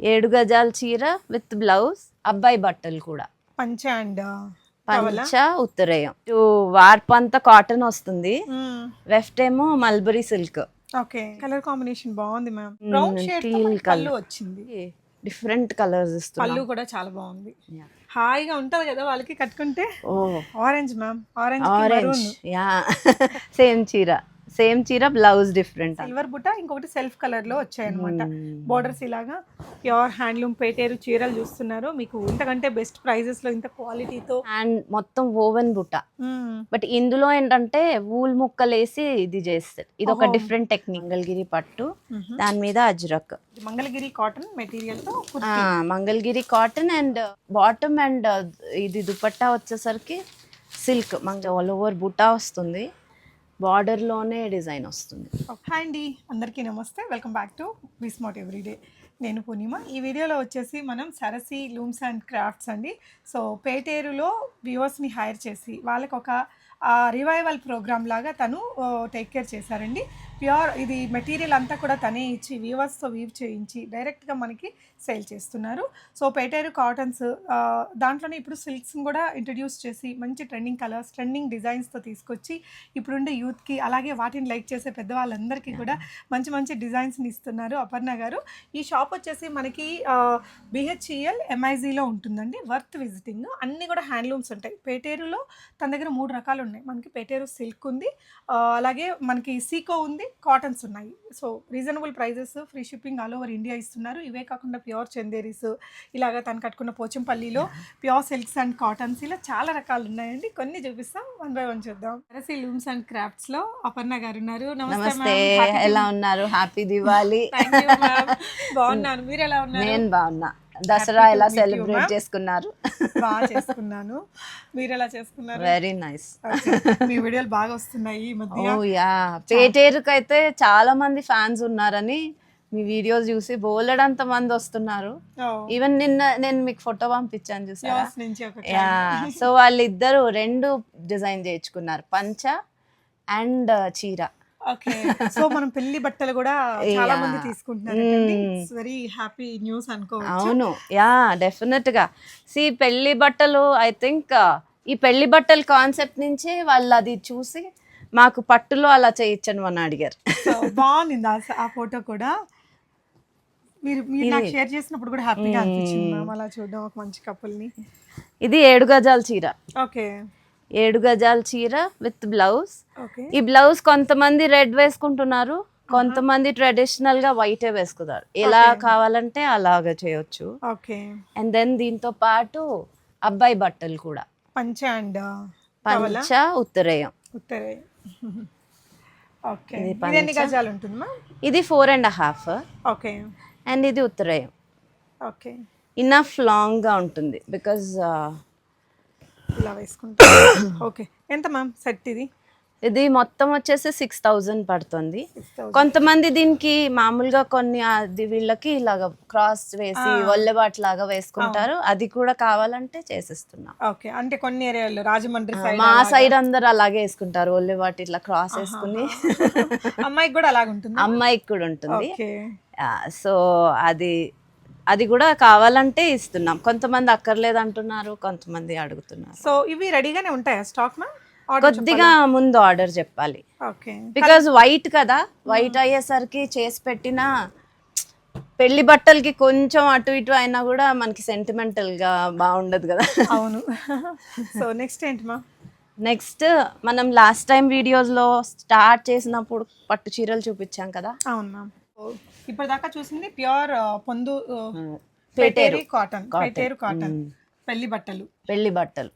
ఏడు గజాల చీర విత్ బ్లౌజ్ అబ్బాయి బట్టలు కూడా. పంచ అండ్ పంచ ఉత్తరేయం. ఇటు వార్పు అంతా కాటన్ వస్తుంది. లెఫ్ట్ ఏమో mulberry silk. Okay. Colour combination బాగుంది ma'am. Brown shade pallu colour. వచ్చింది. డిఫరెంట్ కలర్స్ పళ్ళు ఇస్తున్నాం. కూడా చాలా బాగుంది. హాయిగా ఉంటది కదా వాళ్ళకి కట్టుకుంటే? ఓ. Orange ma'am. Orange orange ya. Same చీర. సేమ్ చీర బ్లౌజ్ డిఫరెంట్ సిల్వర్ బుట్ట ఇంకొకటి సెల్ఫ్ కలర్లో వచ్చాయి అనమాట Hmm. బోర్డర్స్ ఇలాగా ప్యూర్ హ్యాండ్లూమ్ పేటేరు చీరలు చూస్తున్నారు. మీకు ఇంతకంటే బెస్ట్ ప్రైజెస్లో ఇంత క్వాలిటీతో అండ్ మొత్తం ఓవెన్ బుట్ట. బట్ ఇందులో ఏంటంటే వూల్ ముక్కలేసి ఇది చేస్తారు. ఇది ఒక. డిఫరెంట్ టెక్నిక్ మంగళగిరి పట్టు. దాని మీద ajrak. Mangalagiri cotton మెటీరియల్తో. Mangalagiri cotton and bottom and ఇది దుపట్టా వచ్చేసరికి సిల్క్ మనకి ఆల్ ఓవర్ బుట్టా వస్తుంది. బార్డర్లోనే లోనే డిజైన్ వస్తుంది. హాయ్ అండి. అందరికీ నమస్తే. వెల్కమ్ బ్యాక్ టు విస్మాట్ ఎవ్రీడే నేను పూర్ణిమ. ఈ వీడియోలో వచ్చేసి మనం సరసి లూమ్స్ అండ్ క్రాఫ్ట్స్ అండి. సో పేటేరులో వ్యూవర్స్ని హైర్ చేసి వాళ్ళకి ఒక రివైవల్ ప్రోగ్రామ్ లాగా తను టేక్ కేర్ చేశారండి. ప్యూర్ ఇది మెటీరియల్ అంతా కూడా తనే ఇచ్చి వీవర్స్తో వీవ్ చేయించి డైరెక్ట్గా మనకి సేల్ చేస్తున్నారు. సో పేటేరు కాటన్స్ దాంట్లోనే ఇప్పుడు సిల్క్స్ని కూడా ఇంట్రడ్యూస్ చేసి మంచి ట్రెండింగ్ కలర్స్ ట్రెండింగ్ డిజైన్స్తో తీసుకొచ్చి ఇప్పుడుండే యూత్కి అలాగే వాటిని లైక్ చేసే పెద్దవాళ్ళందరికీ కూడా మంచి మంచి డిజైన్స్ని ఇస్తున్నారు అపర్ణ గారు. ఈ షాప్ వచ్చేసి మనకి బిహెచ్ఈఎల్ ఎంఐజీలో ఉంటుందండి. వర్త్ విజిటింగ్ అన్నీ కూడా హ్యాండ్లూమ్స్ ఉంటాయి. పేటేరులో తన దగ్గర మూడు రకాలు ఉన్నాయి. మనకి పేటేరు సిల్క్ ఉంది. అలాగే మనకి సీకో ఉంది. కాటన్స్ ఉన్నాయి. So reasonable prices free shipping all over India ఇస్తున్నారు. ఇవే కాకుండా ప్యూర్ చందేరీస్ ఇలాగ తను కట్టుకున్న పోచంపల్లిలో ప్యూర్ సిల్క్స్ అండ్ కాటన్స్ ఇలా చాలా రకాలు ఉన్నాయండి. కొన్ని చూపిస్తాం వన్ బై వన్ చూద్దాం. అరసి లూమ్స్ అండ్ క్రాఫ్ట్స్లో అపర్ణ గారు ఉన్నారు. నమస్తే ఎలా ఉన్నారు? హ్యాపీ దివాలి బాగున్నాను మీరు ఎలా ఉన్నారు? నేను బాగున్నా. దసరా ఎలా సెలబ్రేట్. చేసుకున్నారు? బాగా చేసుకున్నాను. మీరు ఎలా చేసుకున్నారు? Very nice. మీ వీడియోలు బాగా వస్తున్నాయి ఈ ఓ మధ్య యా పేటేరుకు అయితే చాలా మంది ఫ్యాన్స్ ఉన్నారని మీ వీడియోస్ చూసి బోలెడంత మంది వస్తున్నారు. Oh, ఈవెన్ నిన్న నేను మీకు ఫోటో పంపించాను చూసారా? యా సో వాళ్ళిద్దరు రెండు డిజైన్ చేయించుకున్నారు. పంచ అండ్ చీర. ఓకే. సో మనం పెళ్ళి బట్టలు కూడా చాలా మంది. తీసుకుంటున్నారు వెరీ హ్యాపీ న్యూస్ అనుకోవచ్చు. అవును. యా డెఫినెట్గా. సి పెళ్ళి బట్టలు ఐ థింక్ ఈ పెళ్ళి బట్టల కాన్సెప్ట్ నుంచే వాళ్ళు అది చూసి మాకు పట్టులో అలా చేయించండి అని అడిగారు. బాగుంది ఆ- ఫోటో కూడా? మీరు మీరు నాకు షేర్ చేసినప్పుడు కూడా హ్యాపీగా అనిపించింది మ్యామ్ అలా చూడడం ఒక మంచి couple ని. ఇది ఏడు గజాల చీర. ఓకే ఏడు గజాల చీర విత్ బ్లౌజ్. ఈ బ్లౌజ్ కొంతమంది రెడ్ వేసుకుంటున్నారు కొంతమంది ట్రెడిషనల్గా వైటే వేసుకున్నారు. ఎలా కావాలంటే అలాగా చేయొచ్చు. ఓకే. అండ్ దెన్ దీంతో పాటు అబ్బాయి బట్టలు కూడా. పంచ అండ్ పంచ ఉత్తరేయం. ఉత్తరే ఓకే. ఇది four and half okay. And ఇది ఉత్తరేయం. ఓకే. ఇన్నఫ్ లాంగ్గా ఉంటుంది బికాజ్ ఇలా వేసుకుంటా ఓకే. ఎంత మ్యామ్ సెట్ ఇది? ఇది మొత్తం వచ్చేసి సిక్స్ థౌజండ్ పడుతుంది. 6,000. కొంతమంది దీనికి మామూలుగా కొన్ని అది వీళ్ళకి ఇలాగ క్రాస్ వేసి ఒళ్ళెబాట్ లాగా వేసుకుంటారు. అది కూడా కావాలంటే చేసిస్తున్నాం. ఓకే. అంటే కొన్ని ఏరియాలో రాజమండ్రి మా సైడ్ అందరు అలాగే వేసుకుంటారు. ఒళ్ళెబాట్ ఇట్లా క్రాస్ వేసుకుని. అమ్మాయికి కూడా అలాగ ఉంటుంది అమ్మాయికి కూడా ఉంటుంది. సో అది అది కూడా కావాలంటే ఇస్తున్నాం. కొంతమంది అక్కర్లేదు అంటున్నారు కొంతమంది అడుగుతున్నారు. సో ఇవి రెడీగానే ఉంటాయా స్టాక్ మ్యామ్? కొద్దిగా ముందు ఆర్డర్ చెప్పాలి. ఓకే. బికాజ్ వైట్ కదా వైట్ అయ్యేసరికి చేసి పెట్టిన పెళ్ళి బట్టలకి కొంచెం అటు ఇటు అయినా కూడా మనకి సెంటిమెంటల్గా బాగుండదు కదా. అవును. సో నెక్స్ట్ ఏంటి మ్యామ్? నెక్స్ట్ మనం లాస్ట్ టైం వీడియోస్లో స్టార్ట్ చేసినప్పుడు పట్టు చీరలు చూపించాం కదా. అవును మ్యామ్. ఇప్పటిదాకా చూసింది ప్యూర్ పొందు పేటేరు. కాటన్. పేటేరు కాటన్. పెళ్ళి బట్టలు. పెళ్ళి బట్టలు.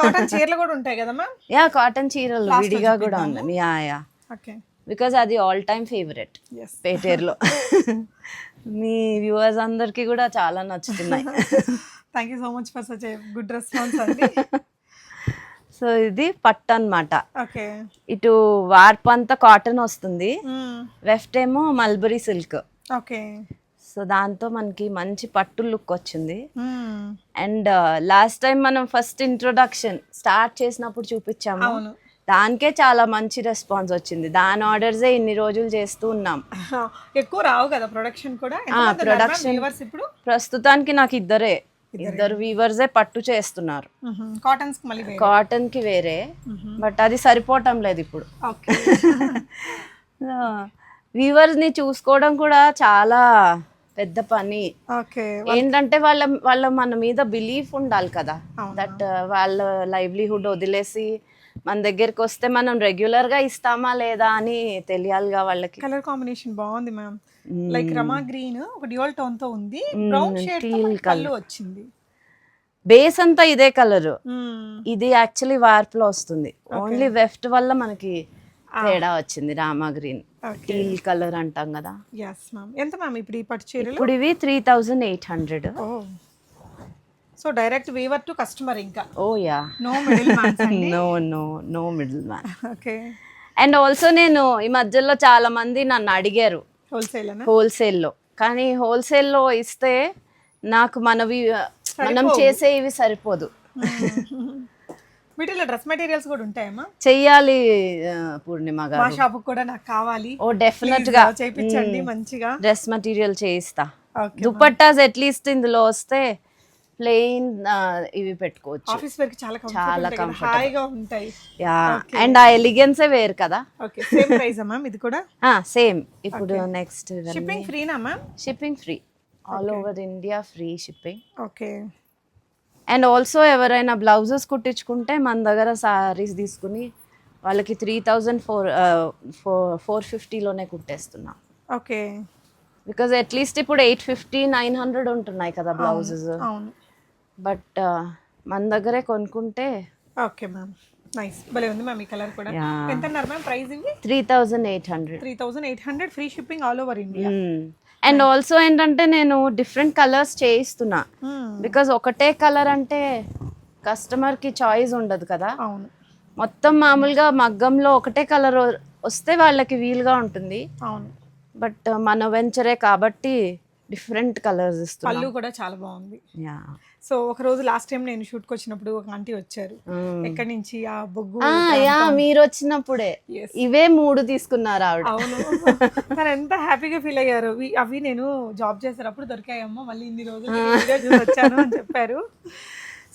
కాటన్ చీరలు కూడా ఉంటాయి కదా మ్యామ్? యా కాటన్ చీరలు విడిగా కూడా ఉన్నాయి. Ya ya. ఓకే. బికాజ్ అది ఆల్ టైమ్ ఫేవరెట్ పేటేరులో. మీ వ్యూవర్స్ అందరికీ కూడా చాలా నచ్చుతున్నాయి. Thank you so much for such good response అండి సో ఇది పట్టు అన్నమాట. ఓకే. ఇటు వార్పు అంతా కాటన్ వస్తుంది. లెఫ్ట్ ఏమో మల్బరీ సిల్క్. ఓకే. సో దాంతో మనకి మంచి పట్టు లుక్ వచ్చింది. అండ్ లాస్ట్ టైం మనం ఫస్ట్ ఇంట్రొడక్షన్ స్టార్ట్ చేసినప్పుడు చూపించాము. దానికే చాలా మంచి రెస్పాన్స్ వచ్చింది. దాని ఆర్డర్సే ఇన్ని రోజులు చేస్తూ ఉన్నాం. ఎక్కువ రావు కదా ప్రొడక్షన్ కూడా. వ్యూవర్స్ ఇప్పుడు? ప్రస్తుతానికి నాకు ఇద్దరే. ఇద్దరు వీవర్సే పట్టు చేస్తున్నారు. కాటన్స్కి మళ్ళీ వేరే. కాటన్కి వేరే బట్ అది సరిపోవటం లేదు ఇప్పుడు. ఓకే. వీవర్స్ని చూసుకోవడం కూడా చాలా పెద్ద పని. ఓకే. ఏంటంటే వాళ్ళ వాళ్ళ మన మీద బిలీఫ్ ఉండాలి కదా. దట్ వాళ్ళ లైవ్లీహుడ్ వదిలేసి మన దగ్గరికి వస్తే మనం రెగ్యులర్గా ఇస్తామా లేదా అని తెలియాలిగా వాళ్ళకి. కలర్ కాంబినేషన్ బాగుంది మ్యామ్ లైక్ రమా గ్రీన్ ఒక డ్యూయల్ టోన్తో ఉంది. బ్రౌన్ షేడ్ కళ్ళు వచ్చింది. బేస్ అంతా ఇదే కలర్. ఇది యాక్చువల్లీ వార్ప్లో వస్తుంది ఓన్లీ వెఫ్ట్ వల్ల మనకి తేడా వచ్చింది రామా గ్రీన్. టీల్ కలర్ అంటాం కదా. ఎస్ మ్యామ్ ఎంత మ్యామ్ ఇప్పుడు ఈ పట్టు చీరలు? ఇప్పుడు ఇవి three thousand eight hundred. So direct weaver to customer ఇంకా. ఓ ya. No middle mans no no no middle man okay and also నేను ఈ మధ్యలో చాలా మంది నన్ను అడిగారు. హోల్సేల్ హోల్సేల్లో. కానీ హోల్సేల్లో ఇస్తే నాకు మనవి మనం చేసే ఇవి సరిపోదు. వీటిలో డ్రెస్ మెటీరియల్స్ కూడా ఉంటాయమ్మా? చెయ్యాలి పూర్ణిమ మా గారు షాప్ కూడా నాకు కావాలి. ఓ డెఫినెట్గా. చేయించండి మంచిగా. డ్రెస్ మెటీరియల్ చేయిస్తా. దుపట్టాస్ అట్లీస్ట్ ఇందులో వస్తే ప్లెయిన్ ఇవి పెట్టుకోవచ్చు. ఆఫీస్ వేర్ చాలా చాలా కంఫర్టబుల్ హాయిగా ఉంటాయి. యా అండ్ ఆ ఎలిగెన్సే వేరు కదా. ఓకే సేమ్ ప్రైస్ మ్యామ్ ఇది కూడా? సేమ్ ఇప్పుడు next shipping ఫ్రీనా ma'am shipping free all over India free shipping okay and also ఎవరైనా బ్లౌజెస్ కుట్టించుకుంటే మన దగ్గర సారీస్ తీసుకుని వాళ్ళకి three thousand four four four ఫిఫ్టీలోనే కుట్టేస్తున్నాం. ఓకే బికాజ్ అట్లీస్ట్ ఇప్పుడు ఎయిట్ ఫిఫ్టీ నైన్ హండ్రెడ్ ఉంటున్నాయి కదా బ్లౌజెస్. బట్ మన దగ్గరే కొనుక్కుంటే ఓకే మ్యామ్. నైస్. భలే ఉంది మ్యామ్ ఈ కలర్ కూడా. ఎంత అన్నారు మ్యామ్ ప్రైస్ ఇవి? Three thousand eight hundred. Three thousand eight hundred free shipping all over India. And also ఏంటంటే నేను డిఫరెంట్ కలర్స్ చేయిస్తున్నా. బికాజ్ ఒకటే కలర్ అంటే కస్టమర్కి చాయిస్ ఉండదు కదా. అవును. మొత్తం మామూలుగా మగ్గంలో ఒకటే కలర్ వస్తే వాళ్ళకి వీలుగా ఉంటుంది. అవును. బట్ మన వెంచరే కాబట్టి డిఫరెంట్ కలర్స్ ఇస్తున్నాం. పళ్ళు కూడా చాలా బాగుంది. యా సో ఒక రోజు లాస్ట్ టైం నేను షూట్కి వచ్చినప్పుడు ఒక ఆంటీ వచ్చారు. ఎక్కడి నుంచి? ఆ బొగ్గు యా మీరు వచ్చినప్పుడే. ఇవే మూడు తీసుకున్నారు ఆవిడ. అవును. తను ఎంత హ్యాపీగా ఫీల్ అయ్యారు. "ఇవి- అవి నేను జాబ్ చేసేటప్పుడు దొరికాయమ్మా మళ్ళీ ఇన్ని రోజులు చూసి వచ్చాను అని చెప్పారు.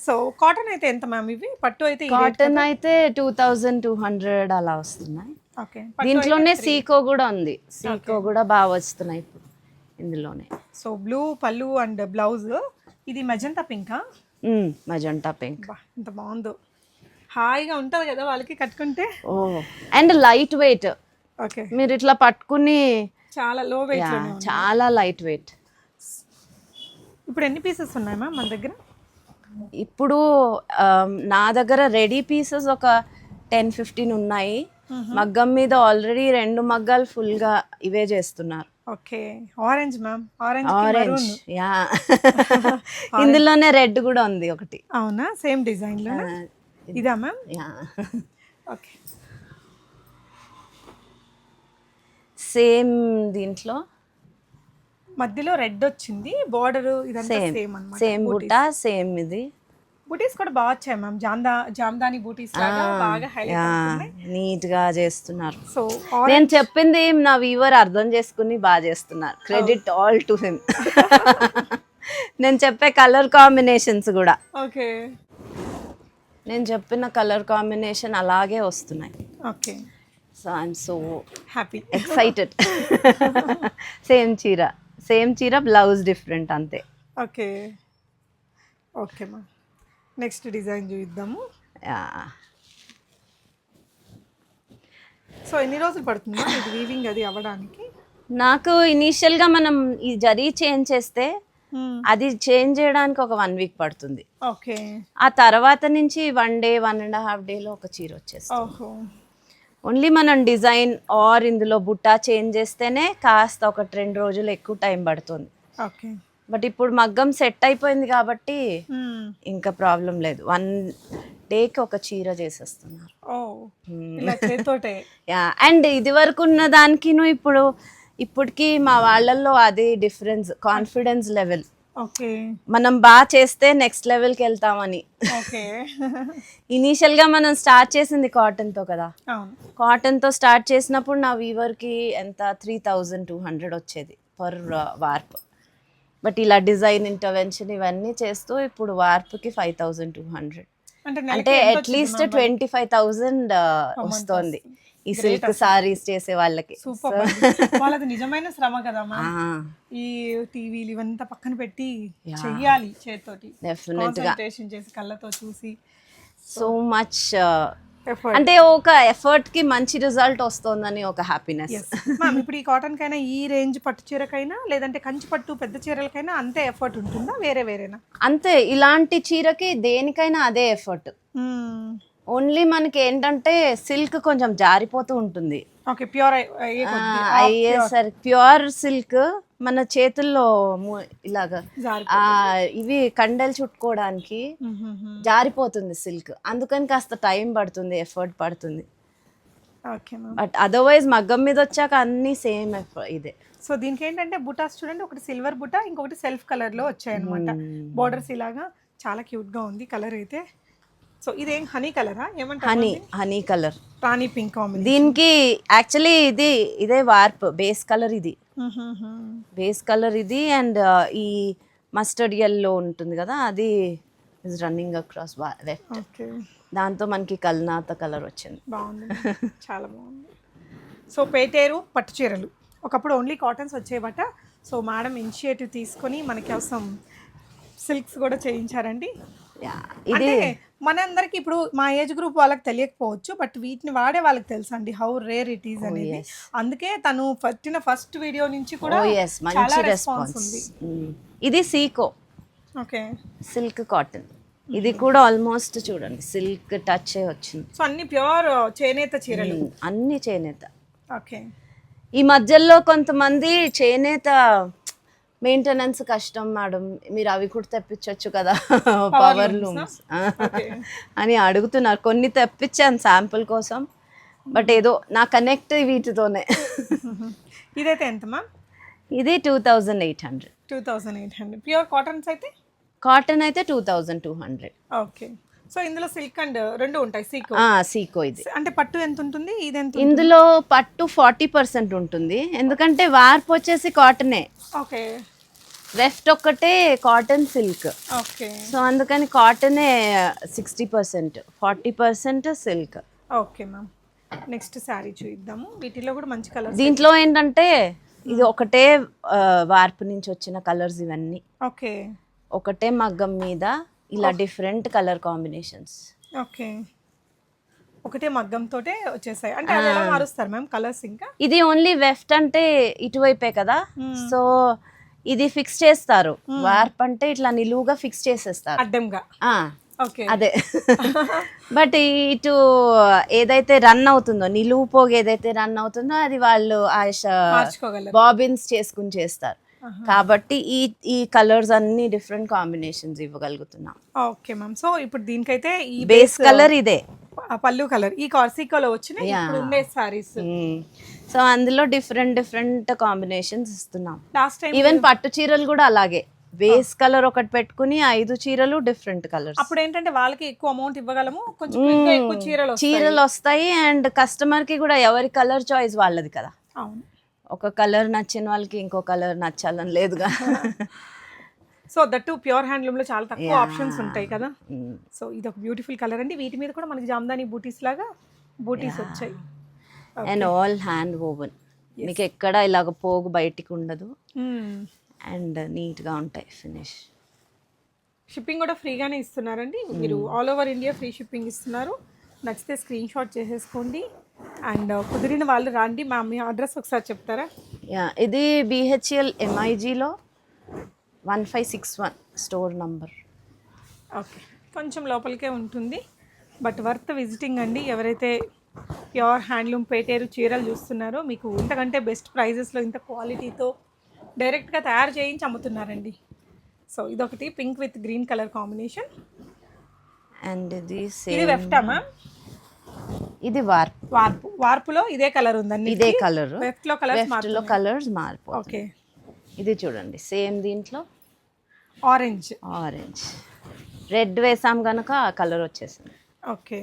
సో కాటన్ అయితే ఎంత మ్యామ్ ఇవి? పట్టు అయితే కాటన్ అయితే టూ థౌజండ్ టూ హండ్రెడ్ అలా వస్తున్నాయి. ఓకే దీంట్లోనే సీకో కూడా ఉంది. సీకో కూడా బాగా వస్తున్నాయి ఇప్పుడు. ఇందులోనే. So blue pallu and blouse. ఇది మెజంతా పింకా? Magenta pink. ఎంత బాగుందో. హాయిగా ఉంటుంది కదా వాళ్ళకి కట్టుకుంటే? Oh and light weight. Okay. మీరు ఇట్లా పట్టుకుని చాలా లో వెయిట్ చాలా లైట్ వెయిట్. ఇప్పుడు ఎన్ని పీసెస్ ఉన్నాయి మ్యామ్ మన దగ్గర? ఇప్పుడు నా దగ్గర రెడీ పీసెస్ ఒక టెన్ ఫిఫ్టీన్ ఉన్నాయి. మగ్గం మీద ఆల్రెడీ రెండు మగ్గాలు full గా ఇవే చేస్తున్నారు. Okay. Orange ma'am orange orange ya ఇందులోనే రెడ్ కూడా ఉంది ఒకటి. అవునా? సేమ్ డిజైన్లో ఇదా మ్యామ్ యా. ఓకే. సేమ్ దీంట్లో. మధ్యలో రెడ్ వచ్చింది బార్డర్ ఇదంతా సేమ్ సేమ్ అన్నమాట సేమ్ బుట్ట సేమ్ ఇది. బూటీస్ కూడా బాగా వచ్చాయి మ్యామ్. జాందా జామ్దాని బూటీస్ లాగా బాగా హైలైట్ నీట్గా చేస్తున్నారు. సో నేను చెప్పింది నా వీవర్ అర్థం చేసుకుని బాగా చేస్తున్నారు. క్రెడిట్ ఆల్ టు హిమ్ నేను చెప్పే కలర్ కాంబినేషన్స్ కూడా. ఓకే నేను చెప్పిన కలర్ కాంబినేషన్ అలాగే వస్తున్నాయి. Okay so I'm so happy excited same చీర. సేమ్ చీర బ్లౌజ్ డిఫరెంట్ అంతే. Okay okay ma'am next design చూద్దాము. సో ఎన్ని రోజులు పడుతుందా ఇది వీవింగ్ అది అవ్వడానికి? నాకు ఇనీషియల్గా మనం ఈ జరీ చేంజ్ చేస్తే అది చేంజ్ చేయడానికి ఒక వన్ వీక్ పడుతుంది. ఓకే. ఆ తర్వాత నుంచి one day one and half డేలో ఒక చీర వచ్చేస్తుంది. ఓన్లీ మనం డిజైన్ ఆర్ ఇందులో బుట్టా చేంజ్ చేస్తేనే కాస్త ఒక రెండు రోజులు ఎక్కువ టైం పడుతుంది. ఓకే. బట్ ఇప్పుడు మగ్గం సెట్ అయిపోయింది కాబట్టి ఇంకా ప్రాబ్లం లేదు. వన్ డేకి ఒక చీర చేసేస్తున్నారు. అండ్ ఇది వరకు ఉన్న దానికి ఇప్పుడు ఇప్పటికి మా వాళ్ళల్లో అది డిఫరెన్స్ కాన్ఫిడెన్స్ లెవెల్. ఓకే. మనం బాగా చేస్తే నెక్స్ట్ లెవెల్కి వెళ్తామని. ఓకే. ఇనీషియల్గా మనం స్టార్ట్ చేసింది కాటన్తో కదా. అవును. కాటన్తో స్టార్ట్ చేసినప్పుడు నా వీవర్కి ఎంత? త్రీ థౌజండ్ టూ హండ్రెడ్ వచ్చేది పర్ వార్ప్. బట్ ఇలా డిజైన్ ఇంటర్వెన్షన్ ఇవన్నీ చేస్తూ ఇప్పుడు వార్ప్కి ఫైవ్ థౌజండ్ టూ హండ్రెడ్ అంటే at least twenty five thousand వస్తుంది. ఈ సిల్క్ సారీస్ చేసే వాళ్ళకి. సూపర్ వాళ్ళది నిజమైన శ్రమ కదమ్మా ఈ టీవీలు ఇవంతా పక్కన పెట్టి చెయ్యాలి చేతితోటి. డెఫినెట్గా. చేసి కళ్ళతో చూసి. సో మచ్ అంటే ఒక ఎఫర్ట్కి మంచి రిజల్ట్ వస్తుందని ఒక హ్యాపీనెస్ మ్యామ్ ఇప్పుడు ఈ కాటన్ కైనా ఈ రేంజ్ పట్టు చీరకైనా లేదంటే కంచి పట్టు పెద్ద చీరలకైనా అంతే ఎఫర్ట్ ఉంటుందా? వేరే వేరేనా? అంతే ఇలాంటి చీరకి దేనికైనా అదే ఎఫర్ట్. ఓన్లీ మనకి ఏంటంటే సిల్క్ కొంచెం జారిపోతూ ఉంటుంది. ఓకే ప్యూర్ అయ్యేసరికి ప్యూర్ సిల్క్ మన చేతుల్లో ఇలాగా ఇవి కండలు చుట్టుకోవడానికి జారిపోతుంది సిల్క్. అందుకని కాస్త టైం పడుతుంది ఎఫర్ట్ పడుతుంది. బట్ అదర్వైజ్ మగ్గం మీద వచ్చాక అన్ని సేమ్ ఇదే. సో దీనికి ఏంటంటే బుటాస్ చూడండి ఒకటి సిల్వర్ బుట్ట ఇంకొకటి సెల్ఫ్ కలర్లో వచ్చాయన్నమాట బోర్డర్స్ ఇలాగా చాలా క్యూట్గా ఉంది కలర్ అయితే. సో ఇదేం హనీ కలరా? ఏమంటారు honey honey colour. Rani pink దీనికి యాక్చువల్లీ ఇది ఇదే వార్ప్ బేస్ కలర్ ఇది. బేస్ కలర్ ఇది అండ్ ఈ మస్టర్డ్ ఎల్లో ఉంటుంది కదా అది ఇస్ రన్నింగ్ అక్రాస్ లెఫ్ట్ దాంతో మనకి కల్నాత కలర్ వచ్చింది. బాగుంది. చాలా బాగుంది. సో పేటేరు పట్టు చీరలు. ఒకప్పుడు ఓన్లీ కాటన్స్ వచ్చేవట. సో మేడం ఇనిషియేటివ్ తీసుకొని మనకి అవసరం. సిల్క్స్ కూడా చేయించారండి. ఇది. మనందరికి ఇప్పుడు మా ఏజ్ గ్రూప్ వాళ్ళకి తెలియకపోవచ్చు బట్ వీటిని వాడే వాళ్ళకి తెలుసు అండి హౌ రేర్ ఇట్ ఈస్ అనేది. అందుకే తను పెట్టిన ఫస్ట్ వీడియో నుంచి కూడా మంచి రెస్పాన్స్ ఉంది. ఇది సీకో ఓకే. సిల్క్ కాటన్ ఇది కూడా ఆల్మోస్ట్ చూడండి సిల్క్ టచ్ వచ్చింది. సో అన్ని ప్యూర్ చేనేత చీరలు. అన్ని చేనేత. ఓకే. ఈ మధ్యలో కొంతమంది చేనేత మెయింటెనెన్స్ కష్టం మేడం మీరు అవి కూడా తెప్పించవచ్చు కదా. పవర్ లూమ్స్ అని అడుగుతున్నారు. కొన్ని తెప్పించాను శాంపుల్ కోసం. బట్ ఏదో నా కనెక్ట్ వీటితోనే. ఇదైతే ఎంత మ్యామ్ ఇది two thousand eight hundred two thousand eight hundred pure cottons అయితే? కాటన్ అయితే two thousand two hundred okay so ఇందులో సిల్క్ అండ్ రెండు ఉంటాయి సీకో సీకో ఇది. అంటే పట్టు ఎంత ఉంటుంది ఇది ఎంత ఇందులో పట్టు ఫార్టీ పర్సెంట్ ఉంటుంది. ఎందుకంటే వార్ప్ వచ్చేసి కాటనే ఓకే వెఫ్ట్ ఒక్కటే కాటన్ సిల్క్ ఓకే. సో అందుకని కాటనే sixty percent forty percent silk okay ma'am. Next sari చూద్దాము. వీటిలో కూడా మంచి కలర్ దీంట్లో ఏంటంటే ఇది ఒకటే వార్పు నుంచి వచ్చిన కలర్స్ ఇవన్నీ. ఓకే. ఒకటే మగ్గం మీద ఇలా డిఫరెంట్ కలర్ కాంబినేషన్స్ ఓకే. ఒకటే మగ్గం తోటే వచ్చేసాయి. అంటే అది ఎలా మారుస్తారు మ్యామ్ కలర్స్ ఇంకా? ఇది ఓన్లీ వెఫ్ట్ అంటే ఇటువైపే కదా? సో ఇది ఫిక్స్ చేస్తారు. వార్ప్ అంటే ఇట్లా నిలువుగా ఫిక్స్ చేసేస్తారు. అడ్డంగా. అదే. బట్ ఇటు ఏదైతే రన్ అవుతుందో నిలువు పోగు ఏదైతే రన్ అవుతుందో అది వాళ్ళు బాబిన్స్ చేసుకుని చేస్తారు. కాబట్టి ఈ ఈ కలర్స్ అన్ని different combinations ఇవ్వగలుగుతున్నాం. Okay ma'am. So ఇప్పుడు దీనికైతే ఈ బేస్ కలర్ ఇదే. పళ్ళు కలర్ ఈ కార్సికోలో వచ్చిన సారీస్ సో అందులో డిఫరెంట్ డిఫరెంట్ కాంబినేషన్స్ ఇస్తున్నాం. లాస్ట్ టైం ఈవెన్ పట్టు చీరలు కూడా అలాగే. బేస్ కలర్ ఒకటి పెట్టుకుని ఐదు చీరలు డిఫరెంట్ కలర్స్. అప్పుడు ఏంటంటే వాళ్ళకి ఎక్కువ అమౌంట్ ఇవ్వగలము కొంచెం ఎక్కువ చీరలు వస్తాయి. చీరలు వస్తాయి అండ్ కస్టమర్కి కూడా ఎవరి కలర్ చాయిస్ వాళ్ళది కదా. అవును. ఒక కలర్ నచ్చిన వాళ్ళకి ఇంకో కలర్ నచ్చాలని లేదుగా సో దట్టు ప్యూర్ హ్యాండ్లూమ్లో చాలా తక్కువ ఆప్షన్స్ ఉంటాయి కదా. సో ఇది ఒక బ్యూటిఫుల్ కలర్ అండి. వీటి మీద కూడా మనకి జామ్దాని బూటీస్ లాగా బూటీస్ వచ్చాయి. అండ్ ఆల్ హ్యాండ్ ఓవెన్ మీకు ఎక్కడ ఇలాగ పోగు బయటికి ఉండదు. Hmm. అండ్ నీట్గా ఉంటాయి ఫినిష్ షిప్పింగ్ కూడా ఫ్రీగానే ఇస్తున్నారండి. మీరు all over India free shipping ఇస్తున్నారు. నచ్చితే స్క్రీన్ షాట్ చేసేసుకోండి. అండ్ కుదిరిన వాళ్ళు రండి. మా మీ అడ్రస్ ఒకసారి చెప్తారా? యా ఇది BHEL ఎంఐజీలో one five six one store number okay కొంచెం లోపలికే ఉంటుంది. బట్ వర్త్ విజిటింగ్ అండి. ఎవరైతే ప్యూర్ హ్యాండ్లూమ్ పేటేరు చీరలు చూస్తున్నారో. మీకు ఇంతకంటే బెస్ట్ ప్రైజెస్లో ఇంత క్వాలిటీతో డైరెక్ట్గా తయారు చేయించి అమ్ముతున్నారండి. సో ఇదొకటి pink with green colour combination and ఇది ఇది వెఫ్టా మ్యామ్ ఇది వార్ప్ వార్పు వార్పులో ఇదే కలర్ ఉందండి ఇదే కలర్ వెఫ్ట్లో కలర్స్ లెఫ్ట్లో కలర్స్ మారిపో ఓకే ఇది చూడండి. సేమ్ దీంట్లో? ఆరెంజ్ ఆరెంజ్ రెడ్ వేసాం కనుక కలర్ వచ్చేసింది. ఓకే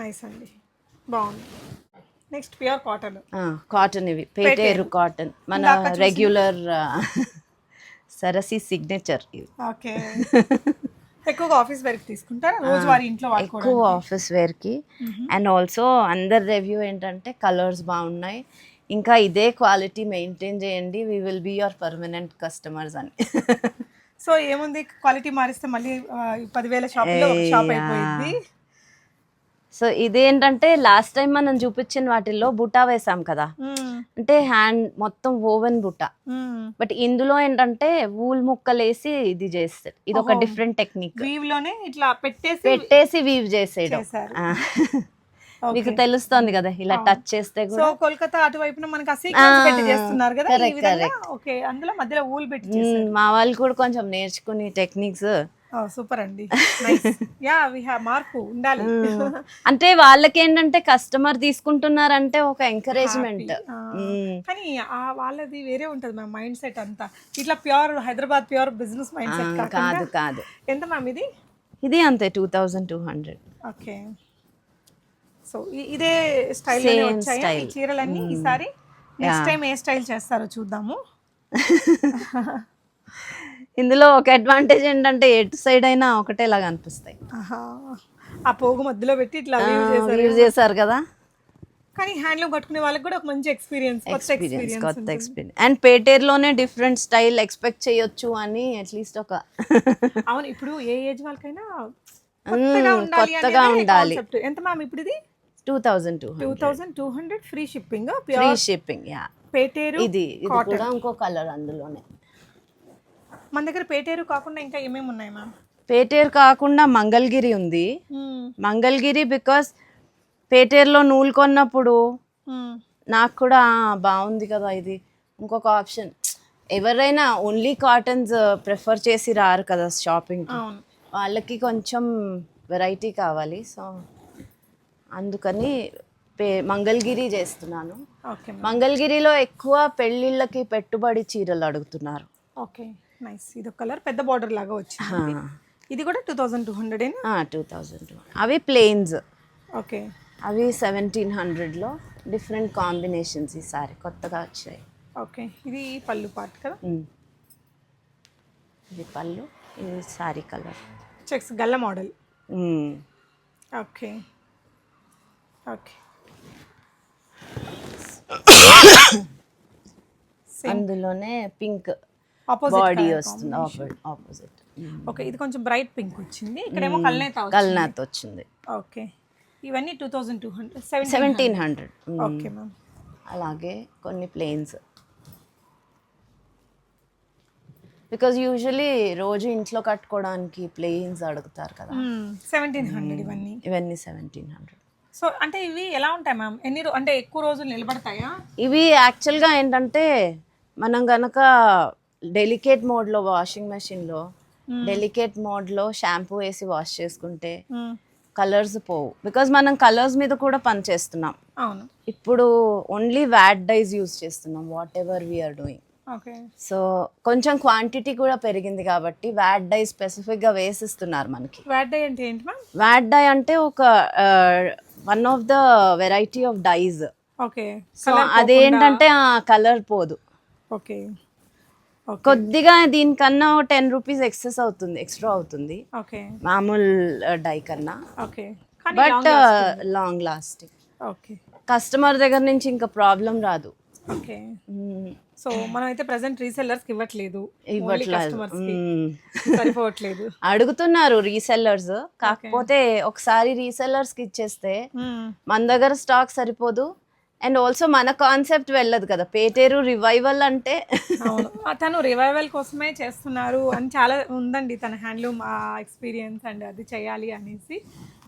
నైస్ అండి. బాగుంది. నెక్స్ట్ ప్యూర్ కాటన్ కాటన్ ఇవి. పేటేరు కాటన్ మన రెగ్యులర్ సరసి సిగ్నేచర్ ఇవి. ఓకే ఎక్కువగా ఆఫీస్ వర్క్ తీసుకుంటారా? రోజువారీ ఇంట్లో వాడుకోవడం ఎక్కువ ఆఫీస్ వేర్కి అండ్ ఆల్సో అందరి రివ్యూ ఏంటంటే కలర్స్ బాగున్నాయి. ఇంకా ఇదే క్వాలిటీ మెయింటైన్ చేయండి. We will be your permanent customers అని. సో ఏముంది? క్వాలిటీ మారిస్తే మళ్ళీ పదివేల షాపులో ఒక షాప్ అయిపోయింది. సో ఇదేంటంటే లాస్ట్ టైం మనం చూపించిన వాటిల్లో బుటా వేసాం కదా. అంటే హ్యాండ్ మొత్తం ఓవెన్ బుట్ట మ్మ్. బట్ ఇందులో ఏంటంటే వూల్ ముక్కలేసి ఇది చేస్తాడు ఇది ఒక డిఫరెంట్ టెక్నిక్ వీవ్లోనే ఇట్లా పెట్టేసి పెట్టేసి వీవ్ చేసేయడం. మీకు తెలుస్తుంది కదా ఇలా టచ్ చేస్తే కూడా. కోల్కతా అటువైపున మనకి చేస్తున్నారు కదా అందులో మధ్యలో ఊల్ పెట్టి మా వాళ్ళు కూడా కొంచెం నేర్చుకుని టెక్నిక్స్ సూపర్ అండి యా వి హావ్ మార్పు ఉండాలి. అంటే వాళ్ళకి ఏంటంటే కస్టమర్ తీసుకుంటున్నారంటే ఒక ఎంకరేజ్మెంట్ కానీ ఆ వాళ్ళది వేరే ఉంటది మ్యామ్ మైండ్ సెట్ అంతా. ఇట్లా pure Hyderabad pure business mindset కాదు కాదు. ఎంత మ్యామ్ ఇది? ఇది అంతే two thousand two hundred okay. So ఇదే స్టైల్ వచ్చాయి. చీరలన్నీ ఈసారి? నెక్స్ట్ టైం ఏ స్టైల్ చేస్తారో చూద్దాము. ఇందులో ఒక అడ్వాంటేజ్ ఏంటంటే ఎటు సైడ్ అయినా ఒకటేలాగా అనిపిస్తాయి. ఆహా. ఆ పోగు మధ్యలో పెట్టి ఇట్లా యూజ్ చేశారు కదా. కానీ హ్యాండ్లూమ్ కట్టుకునే వాళ్ళకి కూడా ఒక మంచి ఎక్స్పీరియన్స్ ఎక్స్పీరియన్స్ కొత్త ఎక్స్పీరియన్స్ అండ్ పేటేర్లోనే డిఫరెంట్ స్టైల్ ఎక్స్పెక్ట్ చేయొచ్చు అని అట్లీస్ట్ ఒక అవును ఇప్పుడు ఏ ఏజ్ వాళ్ళకైనా కొత్తగా ఉండాలి. ఎంత మ్యామ్ ఇప్పుడు ఇది two thousand two two thousand two hundred free shipping free shipping yeah Peteru ఇది ఇది కూడా ఇంకో కలర్ అందులోనే. మన దగ్గర పేటేరు కాకుండా ఇంకా ఏమేమి ఉన్నాయి మ్యామ్? పేటేర్ కాకుండా మంగళగిరి ఉంది. మంగళగిరి బికాస్ పేటేర్లో నూలు కొన్నప్పుడు నాకు కూడా "ఆ, బాగుంది కదా ఇది. ఇంకొక ఆప్షన్ ఎవరైనా ఓన్లీ కాటన్స్ ప్రిఫర్ చేసి రారు కదా షాపింగ్ వాళ్ళకి కొంచెం వెరైటీ కావాలి. సో అందుకని పే మంగళగిరి చేస్తున్నాను. ఓకే మంగళగిరిలో ఎక్కువ పెళ్ళిళ్ళకి పెట్టుబడి చీరలు అడుగుతున్నారు. ఓకే. నైస్ ఇది ఒక కలర్ పెద్ద బార్డర్ లాగా వచ్చింది. ఇది కూడా two thousand two hundred two thousand అవి ప్లేన్స్ ఓకే. అవి సెవెంటీన్ హండ్రెడ్లో డిఫరెంట్ కాంబినేషన్స్ ఈసారి కొత్తగా వచ్చాయి. ఓకే. ఇది పళ్ళు పార్ట్ కదా. ఇది పళ్ళు ఇది సారీ కలర్. చెక్స్ గల్ల మోడల్ ఓకే. ఓకే. అందులోనే పింక్ బాడీ వస్తుంది. ఆపోజిట్ ఓకే ఇది కొంచెం బ్రైట్ పింక్ వచ్చింది. ఇక్కడేమో కల్నేత వచ్చింది. కల్నాథ్ వచ్చింది. ఓకే ఇవన్నీ two thousand two hundred seven seventeen hundred okay ma'am అలాగే కొన్ని ప్లేన్స్ బికాజ్ యూజువలీ రోజు ఇంట్లో కట్టుకోవడానికి ప్లేన్స్ అడుగుతారు కదా. సెవెంటీన్ హండ్రెడ్ ఇవన్నీ. ఇవన్నీ సెవెంటీన్ హండ్రెడ్ సో అంటే ఇవి ఎలా ఉంటాయి మ్యామ్ ఎన్ని అంటే ఎక్కువ రోజులు నిలబడతాయా? ఇవి యాక్చువల్గా ఏంటంటే మనం గనక డెలికేట్ మోడ్లో వాషింగ్ మెషిన్లో డెలికేట్ మోడ్లో షాంపూ వేసి వాష్ చేసుకుంటే. కలర్స్ పోవు. బికాజ్ మనం కలర్స్ మీద కూడా పని చేస్తున్నాం. ఇప్పుడు ఓన్లీ వ్యాట్ డైస్ యూస్ చేస్తున్నాం whatever we are doing. Okay. So కొంచెం క్వాంటిటీ కూడా పెరిగింది కాబట్టి వ్యాట్ డై స్పెసిఫిక్గా వేసిస్తున్నారు మనకి. వ్యాట్ డే అంటే ఏంటి మ్యామ్? వ్యాట్ డై అంటే ఒక one of the variety of dyes. Okay. So అదేంటంటే కలర్ పోదు. ఓకే. కొద్దిగా దీనికన్నా టెన్ రూపీస్ ఎక్సెస్ అవుతుంది ఎక్స్ట్రా అవుతుంది. ఓకే మామూలు డై కన్నా. But long lasting okay customer దగ్గర నుంచి ఇంకా ప్రాబ్లం రాదు. ఓకే. సో మనం అయితే ప్రెసెంట్ రీసెల్లర్స్ ఇవ్వట్లేదు. ఇవ్వట్లేదు. సరిపోవట్లేదు. అడుగుతున్నారు రీసెల్లర్స్ కాకపోతే ఒకసారి రీసెల్లర్స్కి ఇచ్చేస్తే. మన దగ్గర స్టాక్ సరిపోదు. అండ్ ఆల్సో మన కాన్సెప్ట్ వెళ్ళదు కదా పేటేరు రివైవల్ అంటే. తను రివైవల్ కోసమే చేస్తున్నారు అని చాలా ఉందండి తన హ్యాండ్లూమ్ ఎక్స్పీరియన్స్ అండ్ అది చేయాలి అనేసి.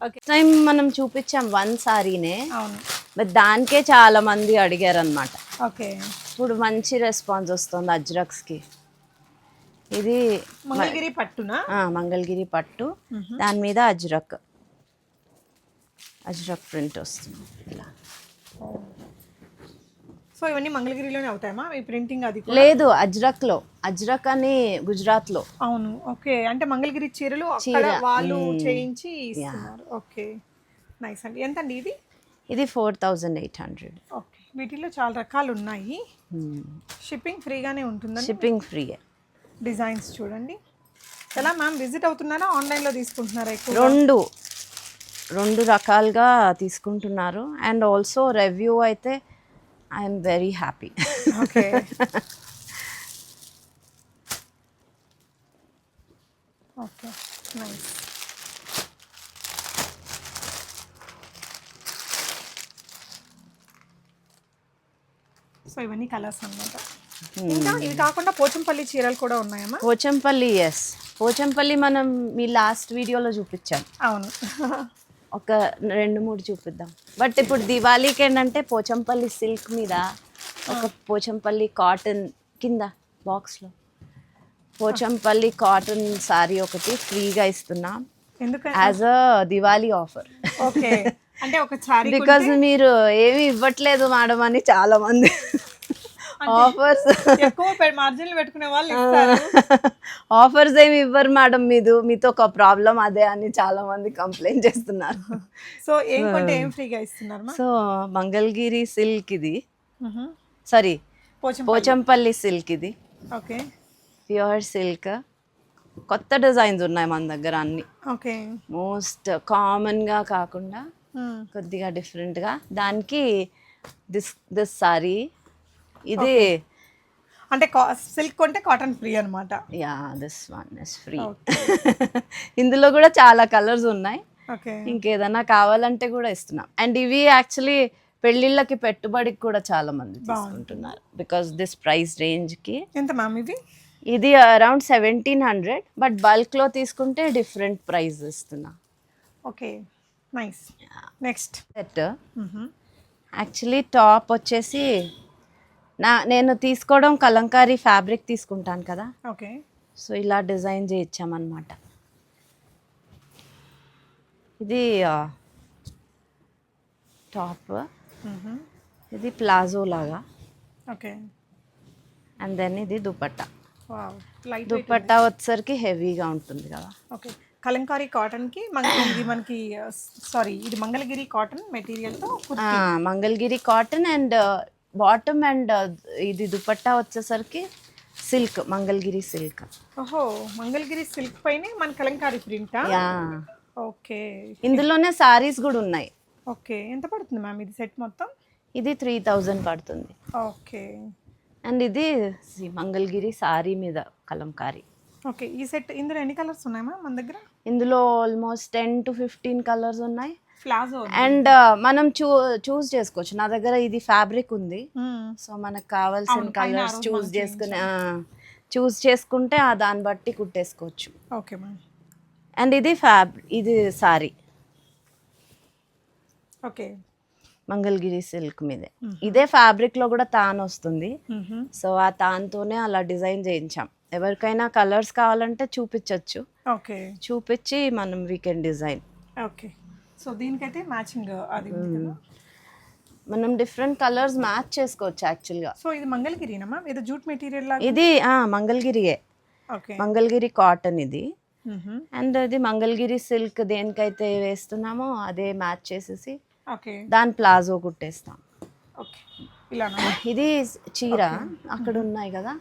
ఓకే టైం మనం చూపించాం వన్ సారీనే. అవును. బట్ దానికే చాలా మంది అడిగారు అనమాట ఓకే ఇప్పుడు మంచి రెస్పాన్స్ వస్తుంది అజ్రక్స్కి. ఇది మంగళగిరి పట్టునా? మంగళగిరి పట్టు. దాని మీద అజ్రక్. అజ్రక్ ప్రింట్ వస్తుంది. ఇలా. సో ఇవన్నీ మంగళగిరిలోనే అవుతాయమ్మా? ఈ ప్రింటింగ్ అది? లేదు అజ్రక్లో. అజ్రక్ అని గుజరాత్లో. అవును ఓకే. అంటే మంగళగిరి చీరలు అక్కడ వాళ్ళు చేయించి ఇస్తున్నారు. ఓకే. నైస్ అండి. ఎంత అండి ఇది? ఇది four thousand eight hundred. Okay. వీటిలో చాలా రకాలు ఉన్నాయి షిప్పింగ్ ఫ్రీగానే ఉంటుందండి షిప్పింగ్ ఫ్రీ డిజైన్స్ చూడండి. ఎలా మ్యామ్? విజిట్ అవుతున్నారా? ఆన్లైన్లో తీసుకుంటున్నారా ఎక్కువ రెండు. రెండు రకాలుగా తీసుకుంటున్నారు. అండ్ ఆల్సో రివ్యూ అయితే I'm very happy. Okay. Okay. Nice. So ఇవన్నీ కలర్స్ అన్నమాట. ఇంకా ఇవి కాకుండా పోచంపల్లి చీరలు కూడా ఉన్నాయమ్మా? పోచంపల్లి ఎస్ పోచంపల్లి మనం మీ లాస్ట్ వీడియోలో చూపించాం. అవును. ఒక రెండు మూడు చూపిద్దాం. బట్ ఇప్పుడు దివాళీకి ఏంటంటే పోచంపల్లి సిల్క్ మీద ఒక పోచంపల్లి కాటన్ కింద బాక్స్లో పోచంపల్లి కాటన్ సారీ ఒకటి ఫ్రీగా ఇస్తున్నాం. As a Diwali offer okay. అంటే ఒక బికాజ్ మీరు ఏమి ఇవ్వట్లేదు మేడం అని చాలా మంది ఆఫర్స్ ఎక్కువ మార్జిన్లు పెట్టుకునే వాళ్ళు ఆఫర్స్ ఏమి ఇవ్వరు మేడం మీరు మీతో ఒక ప్రాబ్లం అదే అని చాలా మంది కంప్లైంట్ చేస్తున్నారు. సో ఏం కొంటే ఏం ఫ్రీగా ఇస్తున్నారు సో మంగళగిరి సిల్క్ ఇది. సారీ పోచం పోచంపల్లి. సిల్క్ ఇది. ఓకే. ప్యూర్ సిల్క్ కొత్త డిజైన్స్ ఉన్నాయి మన దగ్గర అన్ని. ఓకే. మోస్ట్ కామన్గా కాకుండా కొద్దిగా డిఫరెంట్గా దానికి దిస్ దిస్ సారీ ఇది అంటే సిల్క్ కొంటే కాటన్ ఫ్రీ అన్నమాట. Yeah this one is free ఇందులో కూడా చాలా కలర్స్ ఉన్నాయి. ఓకే ఇంకేదైనా కావాలంటే కూడా ఇస్తున్నాం. అండ్ ఇవి యాక్చువల్లీ పెళ్ళిళ్ళకి పెట్టుబడికి కూడా చాలా మంది తీసుకుంటున్నారు. బికాస్ దిస్ ప్రైస్ రేంజ్కి ఎంత మ్యామ్ ఇది ఇది అరౌండ్ సెవెంటీన్ హండ్రెడ్ బట్ బల్క్లో తీసుకుంటే డిఫరెంట్ ప్రైస్ ఇస్తున్నా. Okay nice next set actually top వచ్చేసి నా నేను తీసుకోవడం కలంకారీ ఫ్యాబ్రిక్ తీసుకుంటాను కదా. ఓకే. సో ఇలా డిజైన్ చేయించామన్నమాట. ఇది టాప్. ఇది ప్లాజో లాగా. ఓకే. అండ్ దెన్ ఇది దుపట్టా. దుపట్టా వచ్చేసరికి హెవీగా ఉంటుంది కదా. ఓకే. కలంకారీ కాటన్కి మనకి ఇది మనకి సారీ ఇది మంగళగిరి కాటన్ మెటీరియల్తో కుర్తి. ఆ, Mangalagiri cotton and bottom and ఇది దుపట్టా వచ్చేసరికి సిల్క్ మంగళగిరి సిల్క్ ఓహో మంగళగిరి సిల్క్ పైనే మన కలంకారీ ప్రింటా? ఓకే. ఇందులోనే సారీస్ కూడా ఉన్నాయి. ఓకే ఎంత పడుతుంది మ్యామ్ ఇది సెట్ మొత్తం? ఇది త్రీ థౌజండ్ పడుతుంది. ఓకే. అండ్ ఇది సి- మంగళగిరి సారీ మీద కలంకారీ. ఓకే ఈ సెట్ ఇందులో ఎన్ని కలర్స్ ఉన్నాయి మ్యామ్ మన దగ్గర? ఇందులో almost ten to fifteen colours ఉన్నాయి. అండ్ మనం చూ చూస్ చేసుకోవచ్చు. నా దగ్గర ఇది ఫ్యాబ్రిక్ ఉంది. సో మనకు కావాల్సిన కలర్స్ చూస్ చేసుకుని చూస్ చేసుకుంటే ఆ దాన్ని బట్టి కుట్టేసుకోవచ్చు. ఓకే మ్యామ్ అండ్ ఇది ఫ్యాబ్ ఇది సారీ. ఓకే. మంగళగిరి సిల్క్ మీదే. ఇదే ఫ్యాబ్రిక్లో కూడా తాన్ వస్తుంది. సో ఆ తాన్తోనే అలా డిజైన్ చేయించాం. ఎవరికైనా కలర్స్ కావాలంటే చూపించవచ్చు ఓకే. చూపించి మనం వీకెండ్ డిజైన్ ఓకే. సో దీనికైతే మ్యాచింగ్ అది మనం డిఫరెంట్ కలర్స్ మ్యాచ్ చేసుకోవచ్చు యాక్చువల్గా. సో ఇది మంగళగిరినా మ్యామ్? ఇది జూట్ మెటీరియల్ ఇది ఆ, మంగళగిరియే. ఓకే. మంగళగిరి కాటన్ ఇది. అండ్ అది మంగళగిరి సిల్క్ దేనికైతే వేస్తున్నామో అదే మ్యాచ్ చేసేసి ఓకే. దాని ప్లాజో కుట్టేస్తాం. ఓకే. ఇది చీర అక్కడ ఉన్నాయి కదా?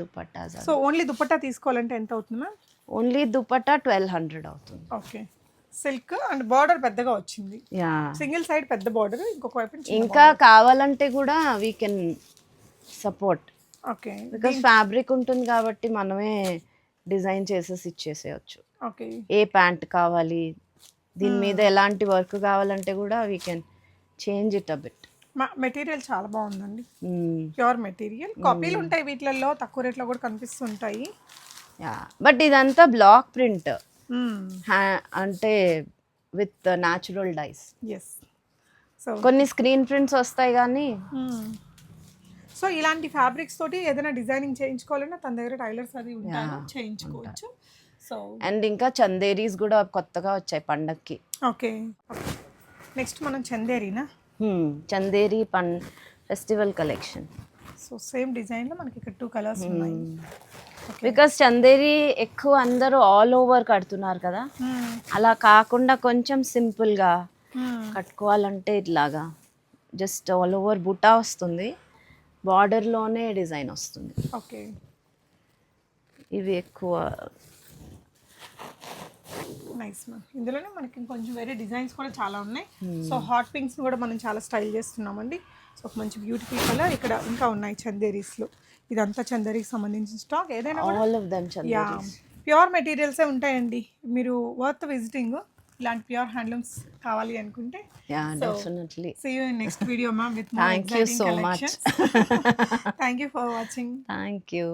దుపట్టాస్ సో ఓన్లీ దుపట్టా తీసుకోవాలంటే ఎంత అవుతుంది ఓన్లీ దుపట్టా ట్వెల్వ్ హండ్రెడ్ అవుతుంది. ఓకే. సిల్క్ అండ్ బార్డర్ పెద్దగా వచ్చింది. యా. సింగిల్ సైడ్ పెద్ద బార్డర్ ఇంకొక వైపు ఇంకా కావాలంటే కూడా we can support okay because fabric ఉంటుంది కాబట్టి మనమే డిజైన్ చేసేసి ఇచ్చేసేయచ్చు. ఓకే ఏ ప్యాంట్ కావాలి దీని మీద ఎలాంటి వర్క్ కావాలంటే కూడా we can change it a bit material చాలా బాగుందండి. ప్యూర్ మెటీరియల్ కాపీలు ఉంటాయి వీటిలలో తక్కువ రేట్లో కూడా కనిపిస్తుంటాయి. యా బట్ ఇదంతా బ్లాక్ ప్రింట్ Hmm. అంటే విత్ న్యాచురల్ డైస్. కొన్ని స్క్రీన్ ప్రింట్స్ వస్తాయి కానీ సో Hmm. ఇలాంటి ఫ్యాబ్రిక్స్ తోటి ఏదైనా డిజైనింగ్ చేయించుకోవాలన్నా తన దగ్గర టైలర్స్ అది చేయించుకోవచ్చు. సో అండ్ ఇంకా చందేరీస్ కూడా కొత్తగా వచ్చాయి పండక్కి. ఓకే నెక్స్ట్ మనం చందేరినా? Hmm, చందేరి పన్ ఫెస్టివల్ కలెక్షన్ సో సేమ్ డిజైన్లో మనకి ఇక్కడ టూ కలర్స్ ఉన్నాయి. బికాస్ చందేరి ఎక్కువ అందరూ ఆల్ ఓవర్ కడుతున్నారు కదా. మ్మ్. అలా కాకుండా కొంచెం సింపుల్గా మ్మ్. కట్టుకోవాలంటే ఇట్లాగా జస్ట్ ఆల్ ఓవర్ బుటా వస్తుంది. బార్డర్లోనే డిజైన్ వస్తుంది. ఓకే ఇవి ఎక్కువ. నైస్ మ్యామ్ ఇందులోనే మనకి ఇంకొంచెం వేరే డిజైన్స్ కూడా చాలా ఉన్నాయి. సో హాట్ పింక్స్ కూడా మనం చాలా స్టైల్ చేస్తున్నామండి. సో ఒక మంచి బ్యూటిఫుల్ కలర్ ఇక్కడ ఇంకా ఉన్నాయి చందేరీస్లో ఇదంతా చందేరికి సంబంధించిన స్టాక్ ఏదైనా కూడా all of them yeah pure మెటీరియల్సే ఉంటాయండి. మీరు వర్త్ విజిటింగ్ ఇలాంటి ప్యూర్ హ్యాండ్లూమ్స్ కావాలి అనుకుంటే. Yeah definitely see you next video ma'am with Thank you so much. Thank you for watching thank you